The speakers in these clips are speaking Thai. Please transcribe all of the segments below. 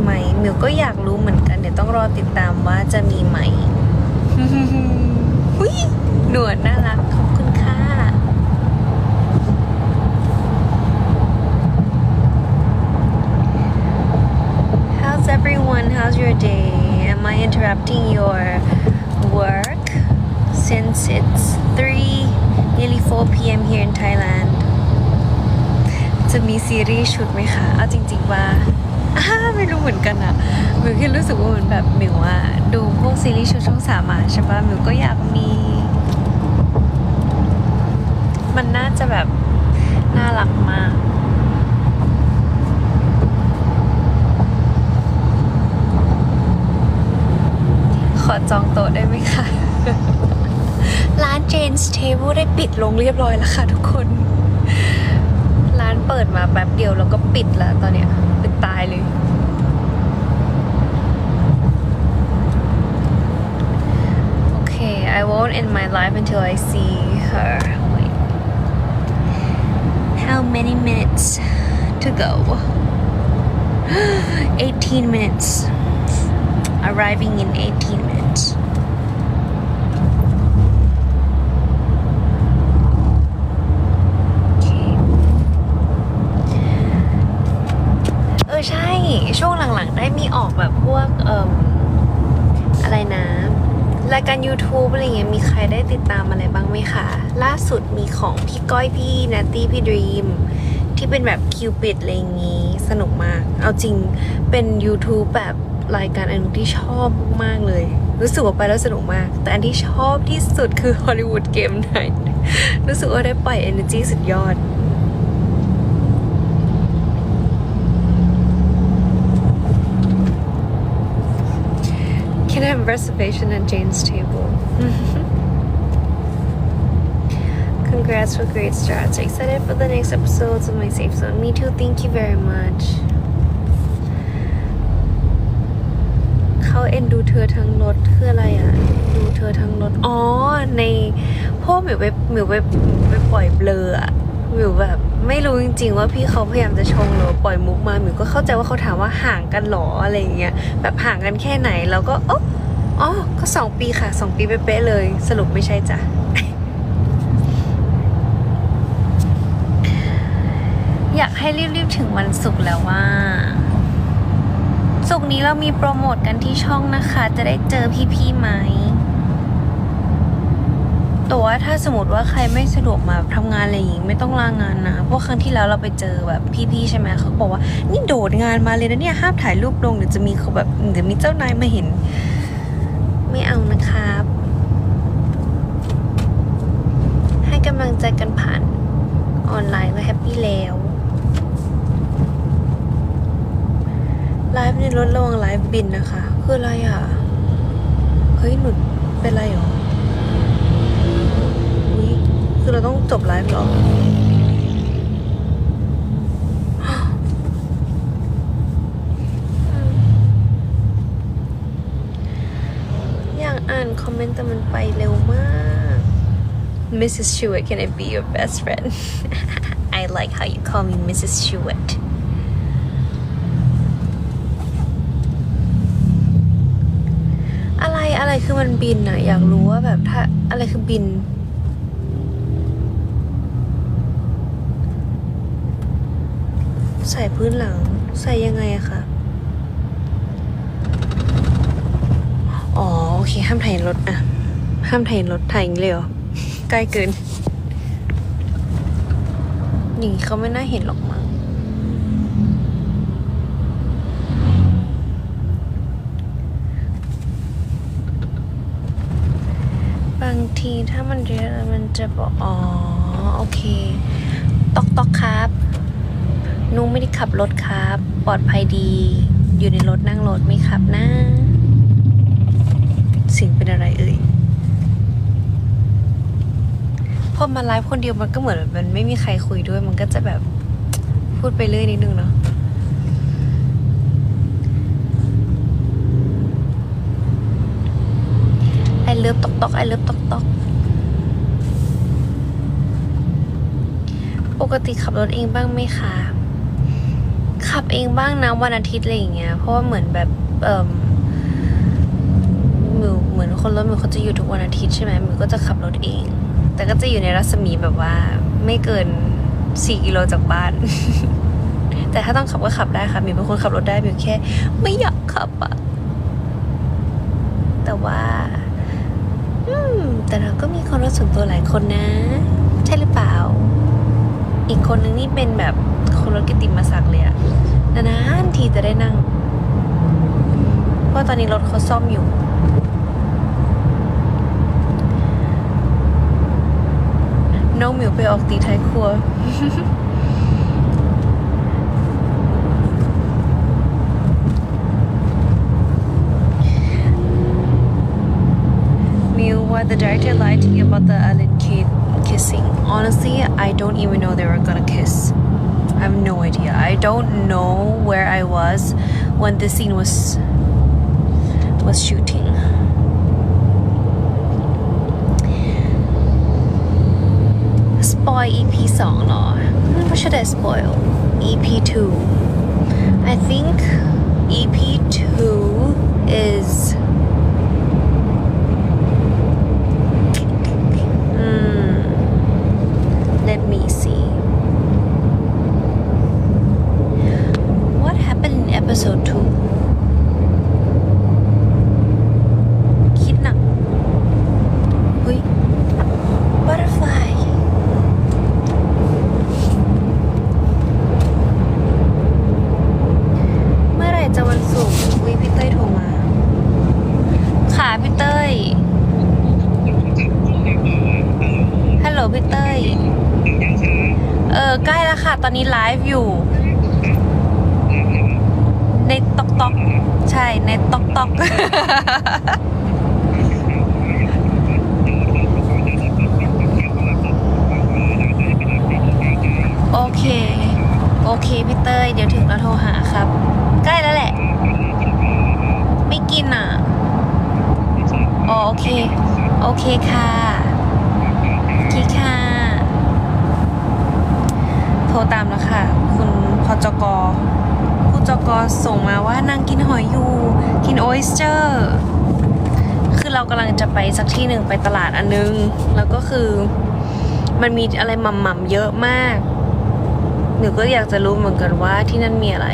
ไหมมิวก็อยากรู้เหมือนกัน เดี๋ยวต้องรอติดตามว่าจะมีไหมหุยหนวดน่ารักขอบคุณค่ะ How's everyone? How's your day? Am I interrupting your work since it's 3 nearly 4 p.m. here in Thailand? จะมีซีรีส์ชุดไหมคะ เอาจริง ๆ ว่าอ้าไเหมือนกันอะมิวแค่รู้สึกว่าเหมือนแบบมิวอะดูพวกซีรีส์ชุดช่องสามาใช่ปะมิวก็อยากมี มันน่าจะแบบ น่ารักมากขอจองโต๊ะได้ไหมคะ ร้าน Jane's Table ได้ปิดลงเรียบร้อยแล้วค่ะทุกคน ร้านเปิดมาแป๊บเดียวแล้วก็ปิดแล้วตอนเนี้ยปิดตายเลย Okay I won't end my life until I see her wait how many minutes to go 18 minutes arriving in 18 minutes โอเค เออใช่ ช่วงหลังๆ ได้มีออกแบบพวก เอ่มอะไรนะ รายการ YouTube อะไรเงี้ยมีใครได้ติดตามอะไรบ้างไหมคะ ล่าสุดมีของพี่ก้อยพี่นัตตี้พี่ดรีมที่เป็นแบบคิวปิดอะไรอย่างงี้ สนุกมาก เอาจริงเป็น YouTube แบบรายการอันที่ชอบมากเลย รู้สึกว่าไปแล้วสนุกมาก แต่อันที่ชอบที่สุดคือ Hollywood Game Night รู้สึกว่าได้ปล่อย energy สุดยอด Can I have a reservation at Jane's table? Congrats for great start. So excited for the next episodes of my safe zone. Me too. Thank you very much. เขาเอ็นดูเธอทั้งรถคืออะไรอะ ดูเธอทั้งรถ อ๋อ ในพวกหมิวไปหมิวไปไปปล่อยเบลออะหมิวแบบไม่รู้จริง ๆ ว่าพี่เขาพยายามจะชงหรือปล่อยมุกมาหมิวก็เข้าใจว่าเขาถามว่าห่างกันหรออะไรอย่างเงี้ยแบบห่างกันแค่ไหนแล้วก็อ๋อ อ๋อ ก็สองปีค่ะสองปีเป๊ะเลย สรุปไม่ใช่จ้ะ อยากให้รีบๆถึงวันศุกร์แล้วว่าศุกร์นี้เรามีโปรโมทกันที่ช่องนะคะ จะได้เจอพี่ๆไหมแต่ว่าถ้าสมมติว่าใครไม่สะดวกมาทำงานอะไรอย่างงี้ไม่ต้องลางานนะ เพราะครั้งที่แล้วเราไปเจอแบบพี่ๆใช่ไหมเขาบอกว่า นี่โดดงานมาเลยนะเนี่ยห้ามถ่ายรูปลงเดี๋ยวจะมีเขาแบบเดี๋ยวมีเจ้านายมาเห็น ไม่เอานะครับ ให้กำลังใจกันผ่านออนไลน์ก็แฮปปี้แล้วไลฟ์ในรถระวังไลฟ์บินนะคะ คืออะไรอะ เฮ้ย หนุดเป็นไรหรอ อุ๊ยคือเราต้องจบไลฟ์หรอ อยากอ่านคอมเมนต์แต่มันไปเร็วมาก Mrs. Stewart can I be your best friend I like how you call me Mrs. Stewart อะไรอะไรคือมันบินอะอยากรู้ว่าแบบถ้าอะไรคือบินใส่พื้นหลังใส่ยังไงอะคะ อ๋อ โอเค ห้ามถ่ายรถอะ ห้ามถ่ายรถถ่ายอย่างนี้เลยเหรอ ใกล้เกินอย่างนี้เขาไม่น่าเห็นหรอกมั้งบางทีถ้ามันเยอะแล้วมันจะบอกอ๋อ โอเค ตอกตอกครับนุ้งไม่ได้ขับรถครับ ปลอดภัยดี อยู่ในรถนั่งรถไม่ขับนะ สิ่งเป็นอะไรเอ่ย พ อมาไลฟ์คนเดียวมันก็เหมือนมันไม่มีใครคุยด้วย มันก็จะแบบพูดไปเรื่อยนิดนึงเนาะไอเลิฟตอกตอกไอเลิฟตอกตอกปกติขับรถเองบ้างไหมคะ ขับเองบ้างนะวันอาทิตย์อะไรอย่างเงี้ย เพราะว่าเหมือนแบบเอ่มหมิวเหมือนคนรถมิวเขาจะอยู่ทุกวันอาทิตย์ใช่ไหมมิวก็จะขับรถเอง แต่ก็จะอยู่ในรัศมีแบบว่า ไม่เกินสี่กิโลจากบ้าน แต่ถ้าต้องขับก็ขับได้ค่ะมิวเป็นคนขับรถได้มิวแค่ ไม่อยากขับอะแต่ว่า อืม แต่เราก็มีคนรถส่วนตัวหลายคนนะ ใช่หรือเปล่า อีกคนนึงนี่เป็นแบบคนรถกิติมศักดิ์เลยอะนานๆทีจะได้นั่ง เพราะตอนนี้รถเขาซ่อมอยู่ น้องหมิวไปออกตีท้ายครัว Miu, what the director lied to you about the island kid kissing? Honestly, I don't even know they were gonna kiss. I have no idea. I don't know where I was when this scene was was shooting. Spoil EP 2เหรอ What should I spoil? EP 2 I think EP 2 is พี่เต้ย ฮัลโหลพี่เต้ย เออใกล้แล้วค่ะ ตอนนี้ไลฟ์อยู่ ในตอกตอกใช่ ในตอกตอกโอเค โอเคพี่เต้ย เดี๋ยวถึงแล้วโทรหาครับ ใกล้แล้วแหละ ไม่กินอะอ๋อโอเค โอเคค่ะ โอเคค่ะ โทรตามแล้วค่ะ คุณพจกผู้จกส่งมาว่านางกินหอยอยู่ กินโอสเ t อร์ คือเรากำลังจะไปสักที่หนึ่งไปตลาดอันนึง แล้วก็คือมันมีอะไรหม่ำๆเยอะมาก หนูก็อยากจะรู้เหมือนกันว่าที่นั่นมีอะไร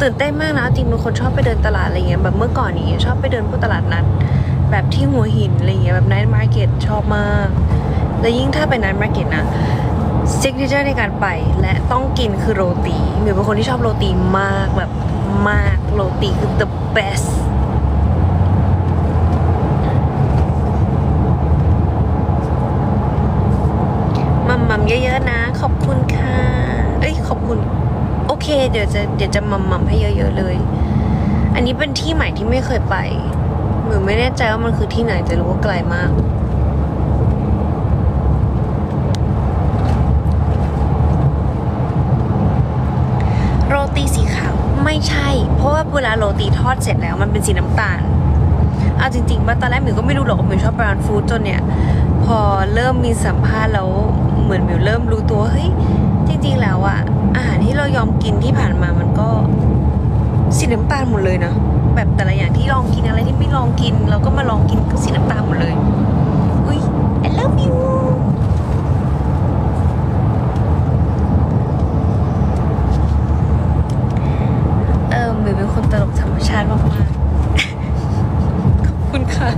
ตื่นเต้นมากนะจริงเป็นคนชอบไปเดินตลาดอะไรเงี้ยแบบเมื่อก่อนนี้ชอบไปเดินพวกตลาดนัด แบบที่หัวหินอะไรเงี้ยแบบไนท์มาร์เก็ตชอบมาก แล้วยิ่งถ้าเป็นไนท์มาร์เก็ตนะซิกเนเจอร์ในการไปและต้องกินคือโรตีหมิวเป็นคนที่ชอบโรตีมากแบบมากโรตีคือ the best มัมมัมเยอะๆนะ ขอบคุณค่ะ เอ้ยขอบคุณ โอเค เดี๋ยวจะเดี๋ยวจะมัมมัมให้เยอะๆเลย อันนี้เป็นที่ใหม่ที่ไม่เคยไป หมิวไม่แน่ใจว่ามันคือที่ไหนแต่รู้ว่าไกลมากโรตีสีขาวไม่ใช่ เพราะว่าเวลาโรตีทอดเสร็จแล้วมันเป็นสีน้ำตาลเอาจริงๆว่าตอนแรกหมิวก็ไม่รู้หรอกว่าหมิวชอบบราวน์ฟู้ดจนเนี่ย พอเริ่มมีสัมภาษณ์แล้วเหมือนหมิวเริ่มรู้ตัวว่าเฮ้ยจริงๆแล้วอะอาหารที่เรายอมกินที่ผ่านมามันก็สีน้ำตาลหมดเลยนะ แต่ละอย่างที่ลองกินอะไรที่ไม่ลองกิน เราก็มาลองกินก็สีน้ำตาลหมดเลย อุ้ย I love you เออหมิวเป็นคนตลกธรรมชาติมากๆขอบคุณค่ะ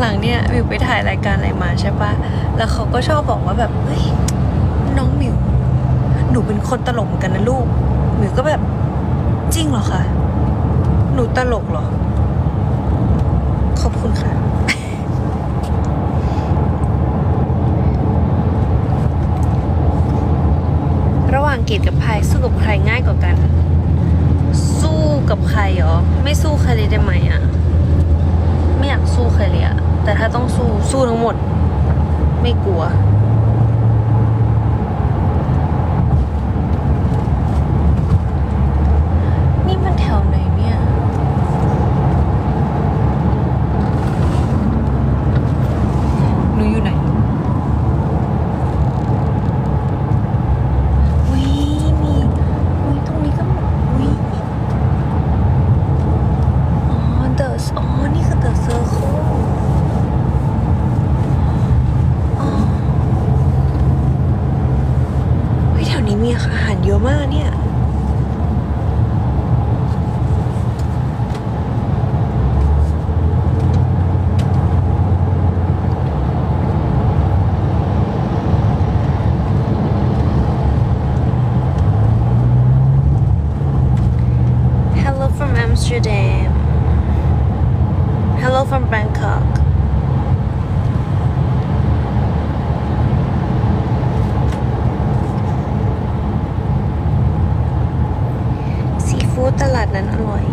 หลังๆเนี่ยหมิวไปถ่ายรายการอะไรมาใช่ปะแล้วเขาก็ชอบบอกว่าแบบเฮ้ยน้องมิวหนูเป็นคนตลกเหมือนกันนะลูกหมิวก็แบบจริงเหรอคะ หนูตลกเหรอ ขอบคุณค่ะ ระหว่างเกดกับพายสู้กับใครง่ายกว่ากัน สู้กับใครเหรอ ไม่สู้ใครเลยได้ไหมอะไม่อยากสู้ใครเลยอะแต่ถ้าต้องสู้สู้ทั้งหมด ไม่กลัว นี่มันแถวไหนเนี่ย หนูอยู่ไหนวิมี อาหาร เยอะมากเนี่ย ตลาดนั้นอร่อย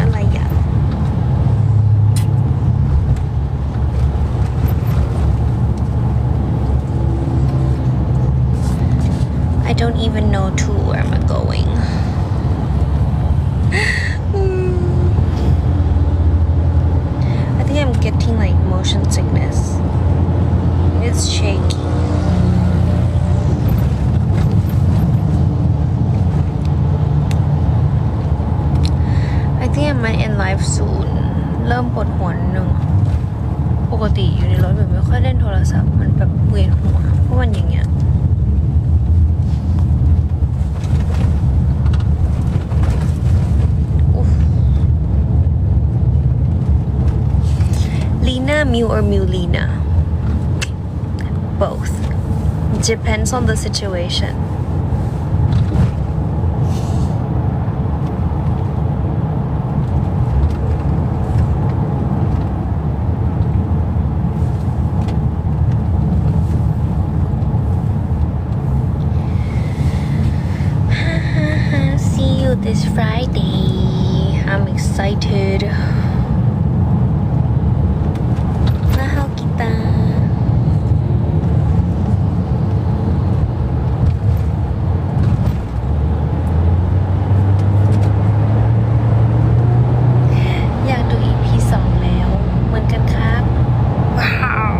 อะไรอะ I don't even know to where am I going. I think I'm getting like motion sickness. It's shaky. I think I might end life soon เริ่มปวดหัวนิดนึงปกติอยู่ในรถแบบไม่ค่อยเล่นโทรศัพท์ มันแบบเวียนหัวเพราะมันอย่างเงี้ย Lena, Mew, or Mewlina? Both. Depends on the situation. See you this Friday. I'm excited. Mahal kita. อยากดู EP สองแล้ว เหมือนกันครับ ว้าว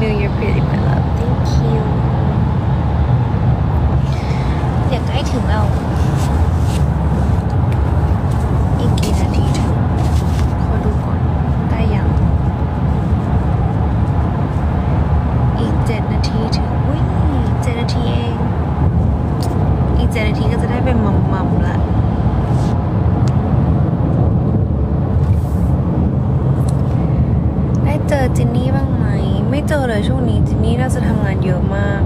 New Year pretty my love thank you อยากใกล้ถึงแล้ว อีกกี่นาทีถึง ขอดูก่อน ได้ยัง อีกเจ็ดนาทีถึงอุ้ยเจ็ดนาทีเอง อีกเจ็ดนาทีก็จะได้เป็นมัมมัมๆละ ได้เจอจินนี่บ้างไหม ไม่ เจอเลยช่วงนี้จินนี่น่าจะทำงานเยอะมาก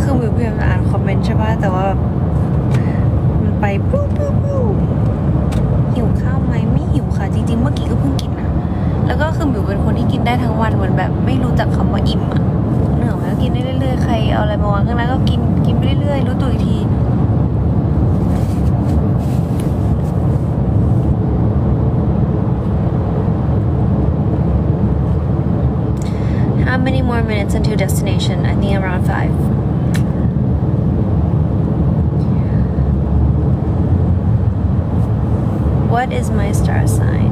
คือวิวพยายามจะอ่านคอมเมนต์ใช่ป่ะ แต่ว่าแบบมันไปปุ๊บปุ๊บปุ๊บหิวข้าวไหมไม่หิวค่ะ จริงๆ เมื่อกี้ก็เพิ่งกินนะ แล้วก็คือหมิวเป็นคนที่กิน ได้ทั้งวันเหมือนแบบ ไม่รู้จักคำว่าอิ่มอะเหนื่อยแล้วกินได้เรื่อยๆใครเอาอะไรมาวางข้างหน้าก็กินกินไปเรื่อยๆรู้ตัวอีกที How many more minutes until destination? I think around five. What is my star sign?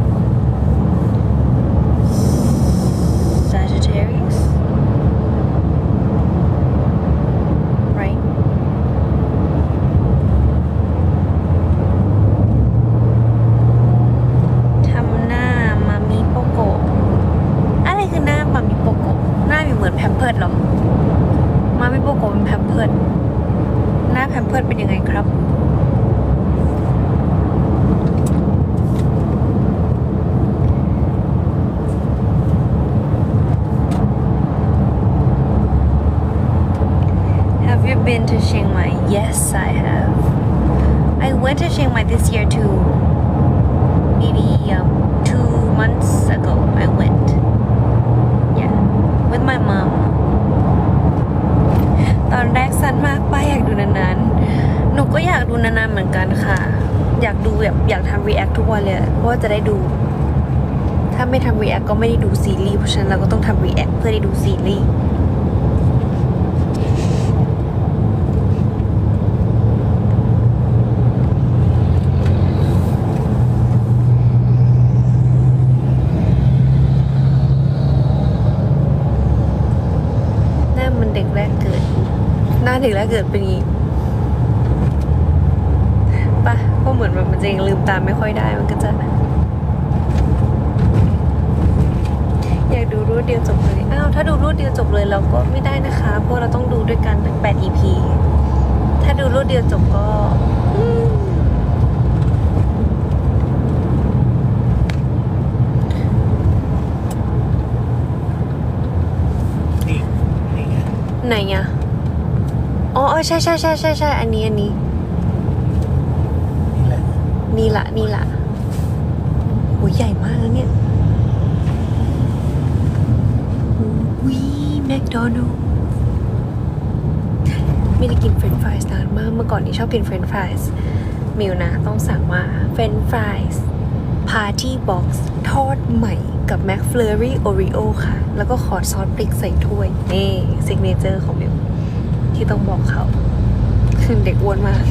Sagittarius? Right? ทำหน้ามามิโปโกะอะไรคือหน้ามามิโปโกะหน้ามีเหมือนแพมเพิร์ดเหรอ มามิโปโกะเป็นแพมเพิร์ดหน้าแพมเพิร์ดเป็นยังไงครับ Have you been to Chiang Mai? Yes, I have. I went to Chiang Mai this year too. Maybe um, two months ago, I went. Yeah, with my mom. ตอนแรกสั้นมากป้าอยากดูนานๆ หนูก็อยากดูนานๆเหมือนกันค่ะ อยากดูแบบอยากทำ react ทุกวันเลย เพราะว่าจะได้ดู ถ้าไม่ทำ react ก็ไม่ได้ดูซีรีส์ เพราะฉะนั้นเราก็ต้องทำ react เพื่อได้ดูซีรีส์ อ ถ้าเกิดเป็นอย่างงี้ปะก็เหมือนแบบมันจะยังลืมตามไม่ค่อยได้มันก็จะ อยากดูรวดเดียวจบเลย อ้าว ถ้าดูรวดเดียวจบเลยเราก็ไม่ได้นะคะ เพราะเราต้องดูด้วยกันทั้ง8 EP ถ้าดูรวดเดียวจบก็อืมนี่นี่ไงไหนอะ อ๋อเออใช่ใช่ใช่ใช่ใช่อันนี้อันนี้ นี่แหละนี่ละนี่ละโหใหญ่มากแล้วเนี่ยวีแมคโดนัลด์ไม่ได้กินเฟรนช์ฟรายส์นานมากเมื่อก่อนนี้ชอบกินเฟรนช์ฟรายส์มิวนะ ต้องสั่งว่าเฟรนช์ฟรายส์พาร์ตี้บ็อกซ์ทอดใหม่กับแม c เฟลอรี่โอริโอค่ะ แล้วก็ขอซอสพริกใส่ถ้วย นี่ซิกเนเจอร์ของมิว ที่ต้องบอกเขา คือเด็กอ้วนมาก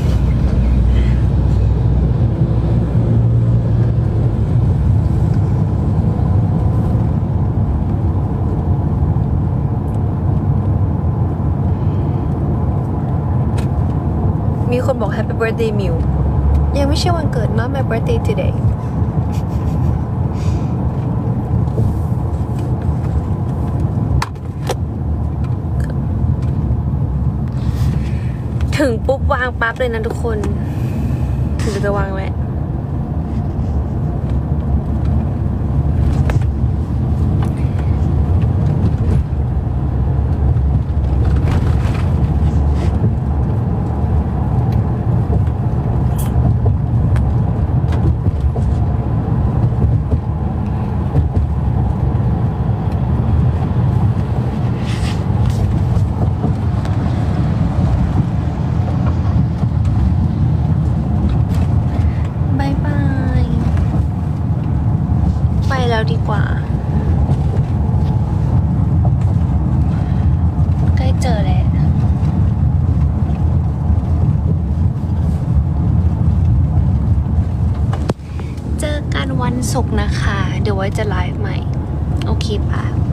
มีคนบอก Happy Birthday มิวยังไม่ใช่วันเกิด not my birthday today ถึงปุ๊บวางปั๊บเลยนะทุกคนถึงจะวางไว้ายบาย ไปแล้ว ดีกว่า ใกล้เจอแล้วเจอกันวันศุกร์นะคะ เดี๋ยวไว้จะไลฟ์ใหม่ โอเคปะไ